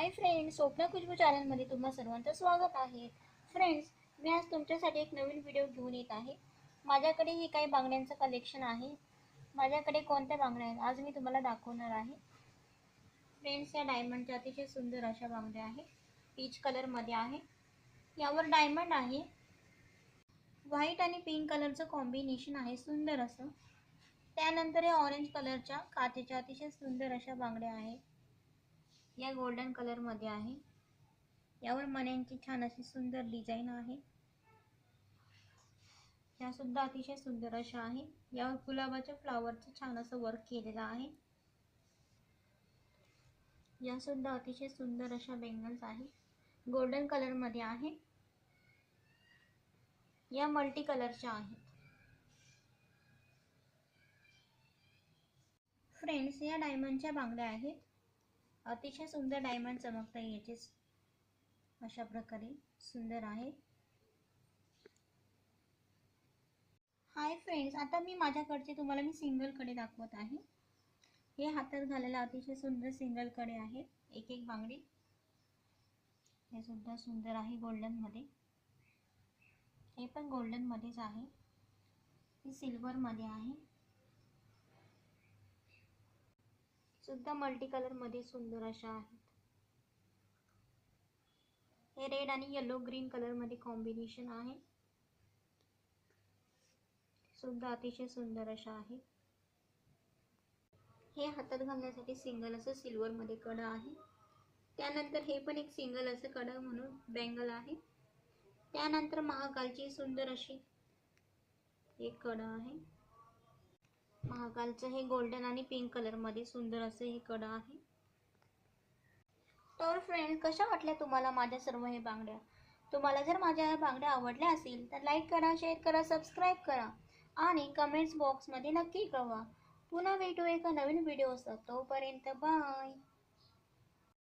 Hi friends स्वप्न खुशबू चॅनलमध्ये तुम्हा सर्वांचं स्वागत आहे. फ्रेंड्स मी आज तुमच्यासाठी एक नवीन व्हिडिओ घेऊन येत आहे. माझ्याकडे हे काही बांगड्यांचं कलेक्शन आहे. माझ्याकडे कोणत्या बांगड्या आहेत आज मी तुम्हाला दाखवणार आहे. फ्रेंड्स या डायमंडच्या अतिशय सुंदर अशा बांगड्या आहे पीच कलरमध्ये आहे. यावर डायमंड आहे. व्हाईट आणि पिंक कलरचं कॉम्बिनेशन आहे. सुंदर असं. त्यानंतर या ऑरेंज कलरच्या काचेच्या अतिशय सुंदर अशा बांगड्या आहेत. या गोल्डन कलरमध्ये आहे. यावर मण्यांची छान अशी सुंदर डिझाईन आहे. या सुद्धा अतिशय सुंदर अशा आहे. यावर गुलाबाच्या फ्लावरचं छान असं वर्क केलेलं आहे. या सुद्धा अतिशय सुंदर अशा बेंगल्स आहे. गोल्डन कलरमध्ये आहे. या मल्टी कलरच्या आहेत. फ्रेंड्स या डायमंडच्या बांगड्या आहेत. अतिशय सुंदर डायमंड चमकता याचे. अशा प्रकारे सुंदर आहे. हाय फ्रेंड्स आता मी माझ्याकडचे तुम्हाला मी सिंगलकडे दाखवत आहे. हे हातात घालायला अतिशय सुंदर सिंगलकडे आहे. एक एक बांगडी. हे सुद्धा सुंदर आहे गोल्डनमध्ये हे पण गोल्डनमध्येच आहे. हे सिल्वरमध्ये आहे. सुद्धा मल्टी कलरमध्ये सुंदर अशा आहेत. हे रेड आणि येलो ग्रीन कलरमध्ये कॉम्बिनेशन आहे. सुद्धा अतिशय सुंदर अशा आहेत. हे हातात घालण्यासाठी सिंगल असं सिल्वरमध्ये कडं आहे. त्यानंतर हे पण एक सिंगल असं कडं म्हणून बँगल आहे. त्यानंतर महाकालची सुंदर अशी एक कडं आहे. महाकालचं हे गोल्डन आणि पिंक कलरमध्ये सुंदर असं हे कड आहे. तर फ्रेंड कशा वाटल्या तुम्हाला माझ्या सर्व हे बांगड्या? तुम्हाला जर माझ्या या बांगड्या आवडल्या असतील तर लाईक करा शेअर करा सबस्क्राईब करा आणि कमेंट्स बॉक्समध्ये नक्की कळवा. पुन्हा भेटू एका नवीन व्हिडिओ तोपर्यंत बाय